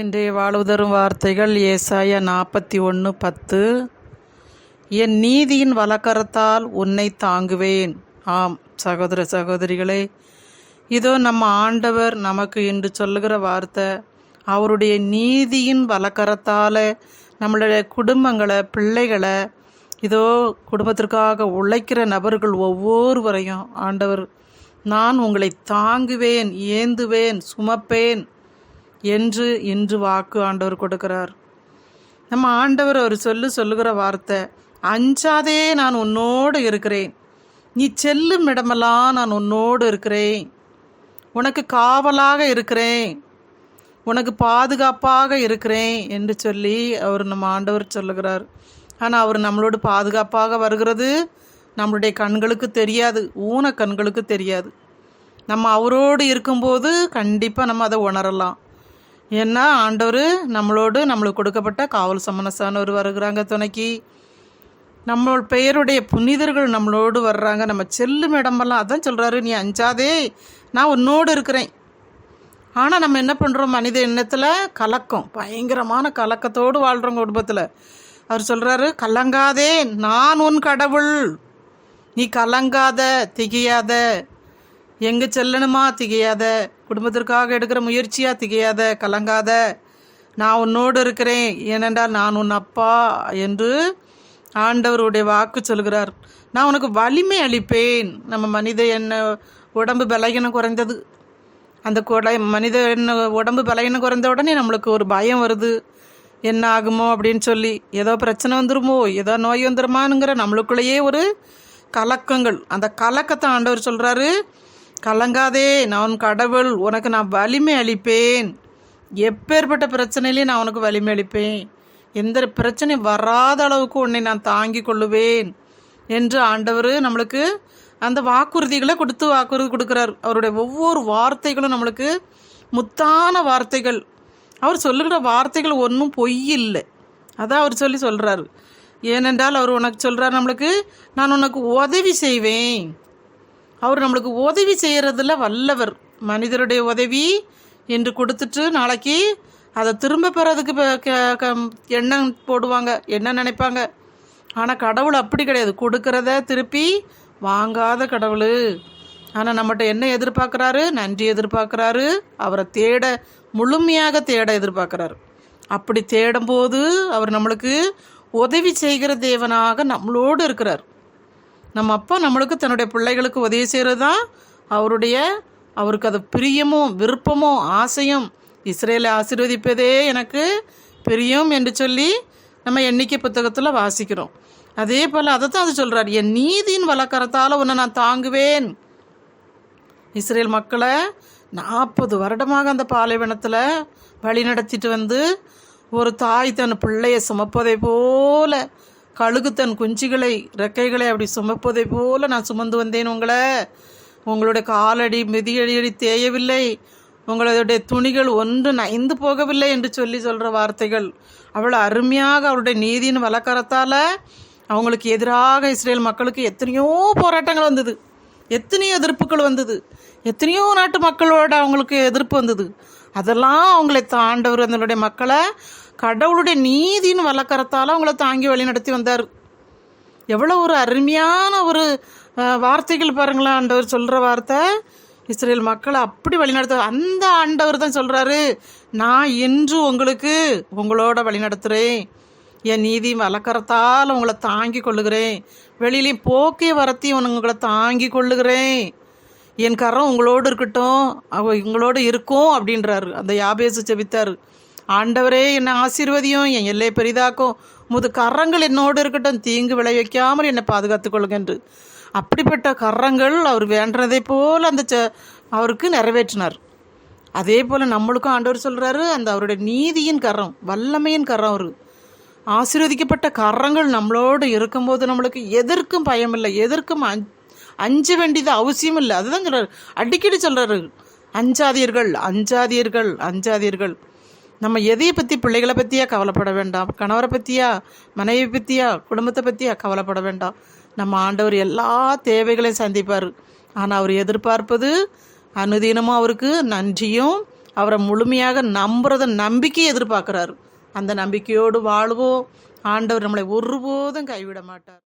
இன்றைய வாழ்வுதரும் வார்த்தைகள் ஏசாயா நாற்பத்தி ஒன்று பத்து. என் நீதியின் வழக்கரத்தால் உன்னை தாங்குவேன். ஆம் சகோதர சகோதரிகளே இதோ நம்ம ஆண்டவர் நமக்கு இன்று சொல்லுகிற வார்த்தை. அவருடைய நீதியின் வலக்கரத்தால் நம்மளுடைய குடும்பங்களை பிள்ளைகளை இதோ குடும்பத்திற்காக உழைக்கிற நபர்கள் ஒவ்வொருவரையும் ஆண்டவர் நான் உங்களை தாங்குவேன் ஏந்துவேன் சுமப்பேன். என்று இன்று வாக்கு ஆண்டவர் கொடுக்கிறார். நம்ம ஆண்டவர் ஒரு சொல்லு சொல்லுகிற வார்த்தை அஞ்சாதே நான் உன்னோடு இருக்கிறேன். நீ செல்லும் இடமெல்லாம் நான் உன்னோடு இருக்கிறேன். உனக்கு காவலாக இருக்கிறேன். உனக்கு பாதுகாப்பாக இருக்கிறேன் என்று சொல்லி அவர் நம்ம ஆண்டவர் சொல்லுகிறார். ஆனால் அவர் நம்மளோடு பாதுகாப்பாக வருகிறது. நம்மளுடைய கண்களுக்கு தெரியாது ஊன கண்களுக்கு தெரியாது. நம்ம அவரோடு இருக்கும்போது கண்டிப்பாக நம்ம அதை உணரலாம். ஏன்னா ஆண்டவர் நம்மளோடு நம்மளுக்கு கொடுக்கப்பட்ட காவல் சமனசானவர் வருகிறாங்க துணைக்கு. நம்ம பெயருடைய புனிதர்கள் நம்மளோடு வர்றாங்க. நம்ம செல்லும் இடமெல்லாம் அதான் சொல்கிறாரு நீ அஞ்சாதே நான் உன்னோடு இருக்கிறேன். ஆனால் நம்ம என்ன பண்ணுறோம் மனித எண்ணத்தில் கலக்கம் பயங்கரமான கலக்கத்தோடு வாழ்கிறோம் குடும்பத்தில். அவர் சொல்கிறாரு கலங்காதே நான் உன் கடவுள். நீ கலங்காத திகையாத எங்கே செல்லணுமா? திகையாத. குடும்பத்திற்காக எடுக்கிற முயற்சியாக திகையாத. கலங்காத. நான் உன்னோடு இருக்கிறேன். ஏனென்றால் நான் உன் அப்பா என்று ஆண்டவருடைய வாக்கு சொல்கிறார். நான் உனக்கு வலிமை அளிப்பேன். நம்ம மனித என்ன உடம்பு பலகீனம் குறைந்தது. அந்த கொடை மனித என்ன உடம்பு பலகீனம் குறைந்த உடனே நம்மளுக்கு ஒரு பயம் வருது. என்ன ஆகுமோ அப்படின்னு சொல்லி. ஏதோ பிரச்சனை வந்துருமோ? ஏதோ நோய் வந்துருமானுங்கிற நம்மளுக்குள்ளேயே ஒரு கலக்கங்கள். அந்த கலக்கத்தை ஆண்டவர் சொல்கிறாரு கலங்காதே நான் கடவுள் உனக்கு நான் வலிமை அளிப்பேன். எப்பேற்பட்ட பிரச்சனையிலையும் நான் உனக்கு வலிமை அளிப்பேன். எந்த பிரச்சனை வராத அளவுக்கு உன்னை நான் தாங்கி கொள்ளுவேன் என்று ஆண்டவர் நம்மளுக்கு அந்த வாக்குறுதிகளை கொடுத்து வாக்குறுதி கொடுக்குறார். அவருடைய ஒவ்வொரு வார்த்தைகளும் நம்மளுக்கு முத்தான வார்த்தைகள். அவர் சொல்லுகிற வார்த்தைகள் ஒன்றும் பொய் இல்லை. அதான் அவர் சொல்லி சொல்கிறாரு ஏனென்றால் அவர் உனக்கு சொல்கிறார் நம்மளுக்கு நான் உனக்கு உதவி செய்வேன். அவர் நம்மளுக்கு உதவி செய்கிறதுல வல்லவர். மனிதருடைய உதவி என்று கொடுத்துட்டு நாளைக்கு அதை திரும்ப பெறதுக்கு க- க- எண்ணம் போடுவாங்க என்ன நினைப்பாங்க? ஆனால் கடவுள் அப்படி கிடையாது. கொடுக்கறத திருப்பி வாங்காத கடவுள். ஆனால் நம்மகிட்ட என்ன எதிர்பார்க்குறாரு? நன்றி எதிர்பார்க்குறாரு. அவரை தேட முழுமையாக தேட எதிர்பார்க்குறாரு. அப்படி தேடும்போது அவர் நம்மளுக்கு உதவி செய்கிற தேவனாக நம்மளோடு இருக்கிறார். நம்ம அப்பா நம்மளுக்கு தன்னுடைய பிள்ளைகளுக்கு உதவி செய்கிறது தான் அவருடைய அவருக்கு அது பிரியமும் விருப்பமும் ஆசையும். இஸ்ரேலை ஆசீர்வதிப்பதே எனக்கு பிரியம் என்று சொல்லி நம்ம எண்ணிக்கை புத்தகத்தில் வாசிக்கிறோம். அதே போல் அதை தான் அது சொல்கிறார் என் நீதியின் வழக்கரத்தால் உன்னை நான் தாங்குவேன். இஸ்ரேல் மக்களை நாற்பது வருடமாக அந்த பாலைவனத்தில் வழி நடத்திட்டு வந்து ஒரு தாய் தன் பிள்ளையை சுமப்பதை போல கழுகு தன் குஞ்சுகளை ரெக்கைகளை அப்படி சுமப்பதை போல நான் சுமந்து வந்தேன் உங்களை. உங்களுடைய காலடி மிதியடியடி தேயவில்லை. உங்களுடைய துணிகள் ஒன்று நைந்து போகவில்லை என்று சொல்லி சொல்கிற வார்த்தைகள். அவ்வளோ அருமையாக அவருடைய நீதியின் வழக்கரத்தால் அவங்களுக்கு எதிராக இஸ்ரேல் மக்களுக்கு எத்தனையோ போராட்டங்கள் வந்தது. எத்தனையோ எதிர்ப்புகள் வந்தது. எத்தனையோ நாட்டு மக்களோட அவங்களுக்கு எதிர்ப்பு வந்தது. அதெல்லாம் அவங்களை தாண்டவர் அதனுடைய மக்களை கடவுளுடைய நீதியின் வழக்கரத்தால் அவங்கள தாங்கி வழி நடத்தி வந்தார். எவ்வளோ ஒரு அருமையான ஒரு வார்த்தைகள் பாருங்களேன் ஆண்டவர் சொல்கிற வார்த்தை. இஸ்ரேல் மக்களை அப்படி வழிநடத்த அந்த ஆண்டவர் தான் சொல்கிறாரு நான் என்று உங்களுக்கு உங்களோட வழிநடத்துகிறேன் என் நீதி வழக்கறத்தால் உங்களை தாங்கி கொள்ளுகிறேன். வெளியிலையும் போக்கே வரத்தையும் உங்களை தாங்கி கொள்ளுகிறேன். என் கரம் உங்களோடு இருக்கட்டும் அவ உங்களோடு இருக்கும் அப்படின்றாரு. அந்த யாபேசு செபித்தார். ஆண்டவரே என்னை ஆசீர்வதியும் என் எல்லை பெரிதாக்கும். முது கரங்கள் என்னோடு இருக்கட்டும் தீங்கு விளைவிக்காமல் என்னை பாதுகாத்துக் கொள்ளுங்க அப்படிப்பட்ட கரங்கள் அவர் வேண்டதை போல் அந்த ச அவருக்கு நிறைவேற்றினார். அதே போல் நம்மளுக்கும் ஆண்டவர் சொல்கிறாரு அந்த அவருடைய நீதியின் கரம் வல்லமையின் கரம் அவர். ஆசீர்வதிக்கப்பட்ட கரங்கள் நம்மளோடு இருக்கும்போது நம்மளுக்கு எதற்கும் பயமில்லை எதற்கும் அஞ்ச வேண்டியது அவசியம் இல்லை. அதுதான் சொல்கிறார் அடிக்கடி சொல்கிறாரு அஞ்சாதீர்கள் அஞ்சாதீர்கள் அஞ்சாதீர்கள். நம்ம எதையை பற்றி பிள்ளைகளை பற்றியா கவலைப்பட வேண்டாம்? கணவரை பற்றியா மனைவி பற்றியா குடும்பத்தை பற்றியா கவலைப்பட வேண்டாம். நம்ம ஆண்டவர் எல்லா தேவைகளையும் சந்திப்பார். ஆனால் அவர் எதிர்பார்ப்பது அனுதினமும் அவருக்கு நன்றியும் அவரை முழுமையாக நம்புறத நம்பிக்கை எதிர்பார்க்குறாரு. அந்த நம்பிக்கையோடு வாழ்வோம். ஆண்டவர் நம்மளை ஒருபோதும் கைவிட மாட்டார்.